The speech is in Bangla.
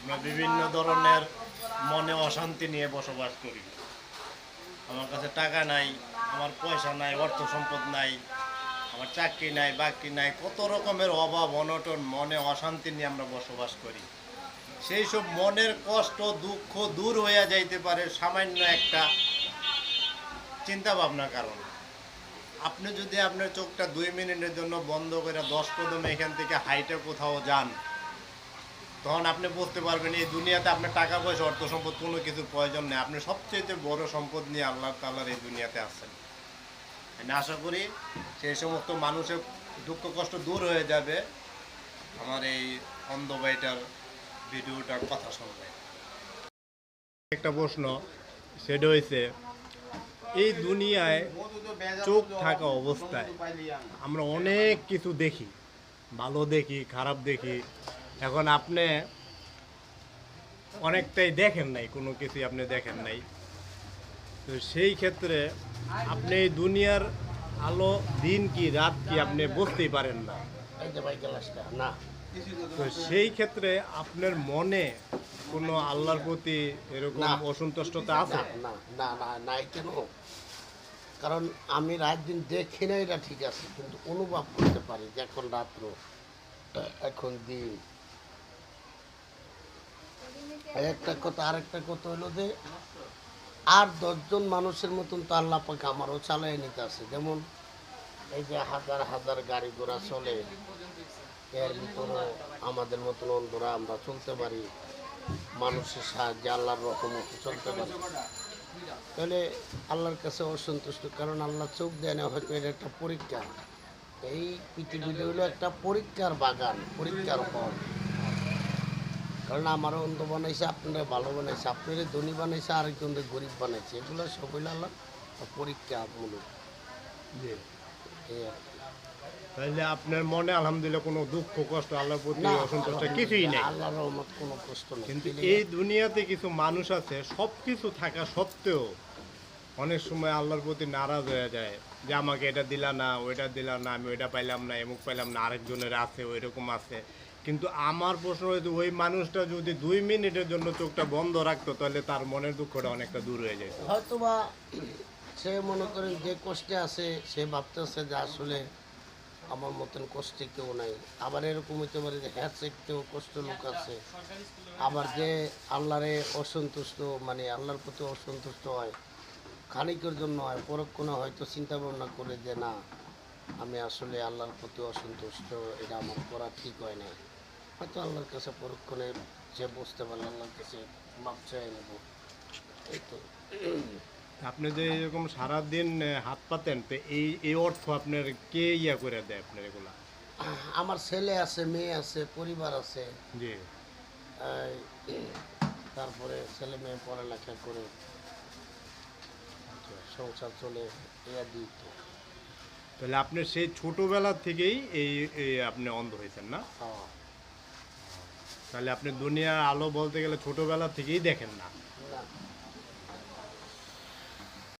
আমরা বিভিন্ন ধরনের মনে অশান্তি নিয়ে বসবাস করি। আমার কাছে টাকা নাই, আমার পয়সা নাই, অর্থ সম্পদ নাই, আমার চাকরি নাই, বাকরি নাই, কত রকমের অভাব, অনটন, মনে অশান্তি নিয়ে আমরা বসবাস করি। সেই সব মনের কষ্ট, দুঃখ দূর হয়ে যাইতে পারে সামান্য একটা চিন্তা ভাবনার কারণে। আপনি যদি আপনার চোখটা দুই মিনিটের জন্য বন্ধ করে দশ কদম এখান থেকে হাইটে কোথাও যান তখন আপনি বুঝতে পারবেন, এই দুনিয়াতে আপনার টাকা পয়সা, অর্থ সম্পদ কোনো কিছুর প্রয়োজন নেই। আপনি সবচেয়ে বড় সম্পদ নিয়ে আল্লাহ তাল্লার এই দুনিয়াতে আসছেন আমি আশা করি সেই সমস্ত মানুষের দুঃখ কষ্ট দূর হয়ে যাবে। আমার এই অন্ধ ভাইটার ভিডিওটার কথা শুনবে। একটা প্রশ্ন, সেটা হয়েছে এই দুনিয়ায় চোখ থাকা অবস্থায় আমরা অনেক কিছু দেখি। ভালো দেখি, খারাপ দেখি এখন আপনি অনেকটাই দেখেন নাই কোনো কিছুই আপনি দেখেন নাই। তো সেই ক্ষেত্রে আপনি এই দুনিয়ার আলো দিন কি রাত কি আপনি বুঝতেই পারেন না। তো সেই ক্ষেত্রে আপনার মনে কোনো আল্লাহর প্রতি এরকম। অসন্তুষ্টতা আছে? না না না না নাই কেন? কারণ আমি রাত দিন দেখি না এটা ঠিক আছে কিন্তু অনুভব করতে পারি যে এখন রাত্র এখন দিন। একটা কথা, আরেকটা কথা হলো যে, আর দশজন মানুষের মতন তো আল্লাহ পাকে আমারও চালাই নিতে আছে। যেমন এই যে হাজার হাজার গাড়ি ঘোড়া চলে, এর ভিতরে আমাদের মতন অন্ধরা আমরা চলতে পারি, মানুষের সাহায্যে আল্লাহর রকমতে চলতে পারি। তাহলে আল্লাহর কাছে অসন্তুষ্ট, কারণ আল্লাহ চোখ দেয় না, হয়তো এটা একটা পরীক্ষা। এই পৃথিবীতে হলো একটা পরীক্ষার বাগান, পরীক্ষার ফল কারণ আমারও অন্ধ বানাইছে আপনারা ভালো বানাইছে আপনারা ধনী বানাইছে আরেকজনদের গরিব বানাইছে। এগুলো সবই আল্লাহ পরীক্ষা মূলক জি। এই আর কি। তাহলে আপনার মনে আলহামদুলিল্লাহ কোনো দুঃখ কষ্ট আল্লাহর প্রতি অসন্তুষ্ট কিছুই নেই। আল্লাহর রহমত কোনো কষ্ট নেই। কিন্তু এই দুনিয়াতে কিছু মানুষ আছে সব কিছু থাকা সত্ত্বেও অনেক সময় আল্লাহর প্রতি নারাজ হয়ে যায় যে আমাকে এটা দিলা না ওইটা দিলা না আমি ওইটা পাইলাম না এমুক পাইলাম না আরেকজনের আছে ওই রকম আছে। কিন্তু আমার প্রশ্ন হয়েছে ওই মানুষটা যদি দুই মিনিটের জন্য চোখটা বন্ধ রাখতো, তাহলে তার মনের দুঃখটা অনেকটা দূর হয়ে যেত। হয়তো বা সে মনে করেন যে কষ্টে আছে, সে ভাবতেছে যে আসলে আমার মতন কষ্টে কেউ নাই। আবার এরকম হতে পারে যে হ্যাঁ কেউ কষ্ট লোক আছে। আবার যে আল্লাহরে অসন্তুষ্ট মানে আল্লাহর প্রতি অসন্তুষ্ট হয়, খানিকের জন্য হয়, পরক্ষণে হয়তো চিন্তা ভাবনা করে যে না, আমি আসলে আল্লাহর প্রতি অসন্তুষ্ট, এটা আমার করা ঠিক হয় না হয়তো আল্লাহর কাছে পরক্ষণে যে বুঝতে পারলে আল্লাহর কাছে মাপ চাই নেব। এই তো। আপনি যে এরকম সারাদিন হাত পাতেন তো এই এই অর্থ আপনার কে ইয়া করে দেয় আপনার এগুলা? আমার ছেলে আছে মেয়ে আছে পরিবার আছে। জি। তারপরে ছেলে মেয়ে পড়ালেখা করে সংসার চলে এয়া দিই তো। তাহলে আপনি সেই ছোটবেলা থেকেই এই এই আপনি অন্ধ হয়েছেন না? হ্যাঁ। তাহলে আপনি দুনিয়ার আলো বলতে গেলে ছোটবেলা থেকেই দেখেন না।